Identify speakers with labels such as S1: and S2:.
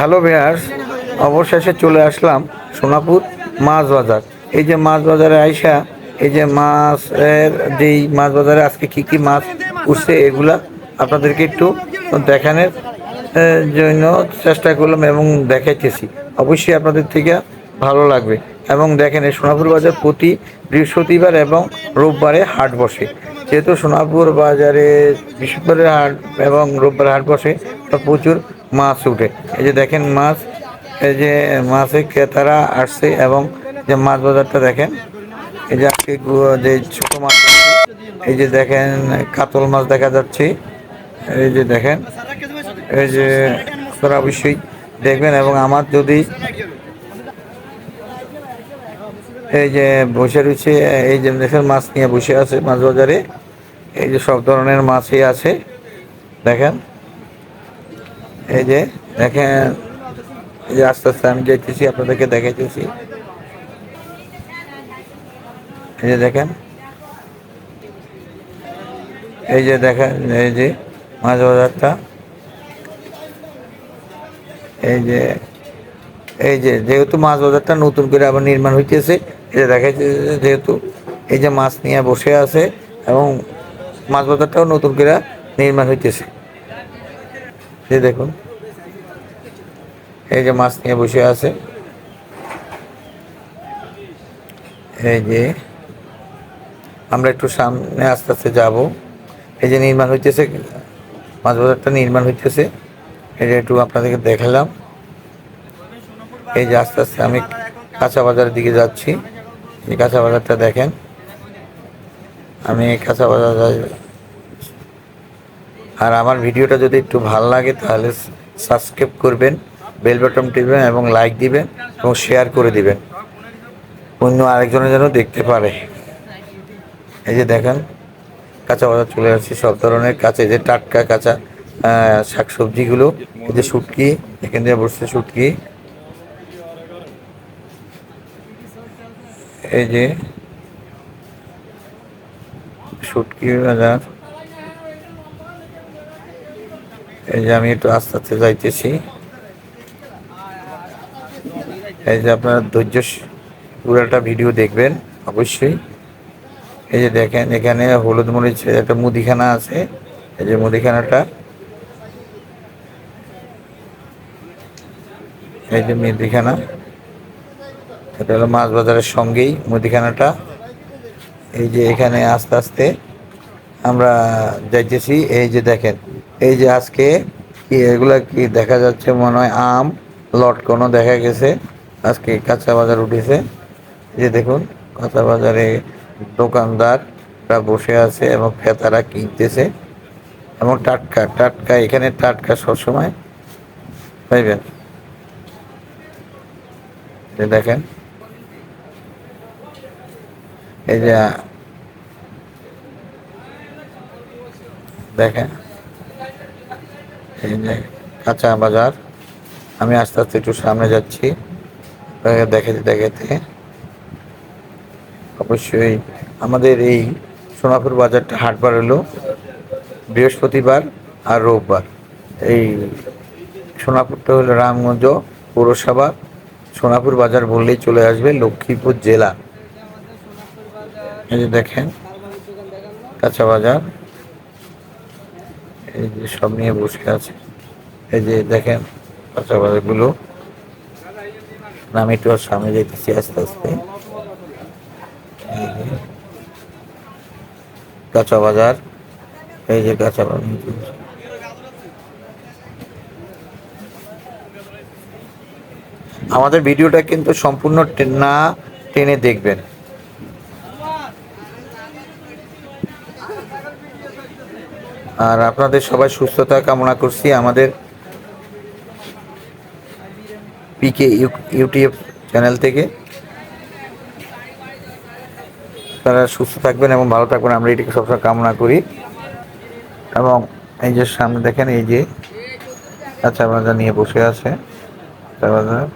S1: Hello Beers অবশেষে চলে আসলাম সোনাপুর মাছ বাজার। এই যে মাছ বাজারে আইসা, এই যে মাছের যেই মাছ বাজারে আজকে কি কি মাছ উঠছে, এগুলা আপনাদেরকে একটু দেখানোর জন্য চেষ্টা করলাম এবং দেখাইতেছি। অবশ্যই আপনাদের থেকে ভালো লাগবে। এবং দেখেন, এই সোনাপুর বাজার প্রতি বৃহস্পতিবার এবং রোববারে হাট বসে। যেহেতু সোনাপুর বাজারে বৃহস্পতিবারে হাট এবং রোববারে হাট বসে প্রচুর মাছ উঠে। এই যে দেখেন মাছ, এই যে মাছের ক্রেতারা আসছে এবং যে মাছ বাজারটা দেখেন, এই যে আজকে যে ছোটো মাছ এই যে দেখেন কাতল মাছ দেখা যাচ্ছে, এই যে দেখেন, এই যে আপনারা অবশ্যই দেখবেন এবং আমার যদি এই যে বসে রয়েছে, এই যে দেশের মাছ নিয়ে বসে আছে মাছ বাজারে, এই যে সব ধরনের মাছই আছে, দেখেন। এই যে, দেখেন, এই যে আস্তে আস্তে আমি যাইতেছি আপনাদেরকে দেখাইতেছি। এই যে দেখেন, এই যে দেখেন, এই যে মাছ বাজারটা। এই যে এই যে, যেহেতু মাছ বাজারটা নতুন করে আবার নির্মাণ হইতেছে, এই যে যাচ্ছে যেহেতু এই যে মাছ নিয়ে বসে আছে এবং মাছ বাজারটাও নতুন করে নির্মাণ হইতেছে। এই দেখুন। এই যে মাছ নিয়ে বসে আছে। এই যে আমরা একটু সামনে আস্তে আস্তে যাব। এই যে নির্মাণ হইতেছে, মাছ বাজারটা নির্মাণ হইতেছে। এটা একটু আপনাদেরকে দেখালাম। এই যে আস্তে আস্তে আমি কাঁচা বাজারের দিকে যাচ্ছি। এই কাঁচা বাজারটা দেখেন। আমি কাঁচা বাজার আর আমার ভিডিওটা যদি একটু ভালো লাগে, তাহলে সাবস্ক্রাইব করবেন, বেল বাটন টিপবেন এবং লাইক দিবেন এবং শেয়ার করে দিবেন। অন্য আরেকজনের যেন দেখতে পারে। এই যে দেখেন, কাঁচা বাজার চলে আসছে সব ধরনের কাঁচা যে টাটকা কাঁচা শাক সবজিগুলো এই যে শুটকি, এখান থেকে বসছে শুটকি। এই যে শুটকি বাজার। এই যে আমি একটু আস্তে আস্তে যাইতেছি। এই যে আপনার ধৈর্য পুরোটা ভিডিও দেখবেন, অবশ্যই। এই যে দেখেন, এখানে হলুদ মরিচ একটা মুদিখানা আছে। এই যে মুদিখানাটা। এই যে মুদিখানা। এটা হলো মাছ বাজারের সঙ্গেই মুদিখানাটা। এই যে এখানে আস্তে আস্তে আমরা যাইতেছি, এই যে দেখেন, এই যে আজকে কি এগুলা কি দেখা যাচ্ছে মনে হয় আম, লটকনও দেখা গেছে, আজকে কাঁচা বাজার উঠেছে। যে দেখুন, কাঁচা বাজারে দোকানদাররা বসে আছে এবং ক্রেতারা কিনতেছে, এবং টাটকা টাটকা, এখানে টাটকা সবসময়, পাইবেন? দেখেন, এই যে দেখেন। কাঁচা বাজার। আমি আস্তে আস্তে একটু সামনে যাচ্ছি। দেখাতে দেখাতে। অবশ্যই আমাদের এই সোনাপুর বাজারটা হাটবার হলো বৃহস্পতিবার আর রোববার। এই সোনাপুরটা হলো রামগঞ্জ পৌরসভা। সোনাপুর বাজার বললেই চলে আসবে লক্ষ্মীপুর জেলা। এই যে দেখেন, কাঁচা বাজার। এই যে সব নিয়ে বসে আছে। এই যে দেখেন বাজারগুলো আমি একটু সামনে যেতেছি আস্তে আস্তে। কাঁচা বাজার এই যে কাঁচা বাজার আমাদের ভিডিওটা কিন্তু সম্পূর্ণ না টেনে দেখবেন। আর আপনাদের সবাই সুস্থতা কামনা করছি। আমাদের পিকে ইউটিউব চ্যানেল থেকে। তারা সুস্থ থাকবেন এবং ভালো থাকবেন। আমরা এটিকে সবসময় কামনা করি। এবং এই যে সামনে দেখেন, এই যে আচ্ছা বাজার নিয়ে বসে আছে। কাঁচা বাজার।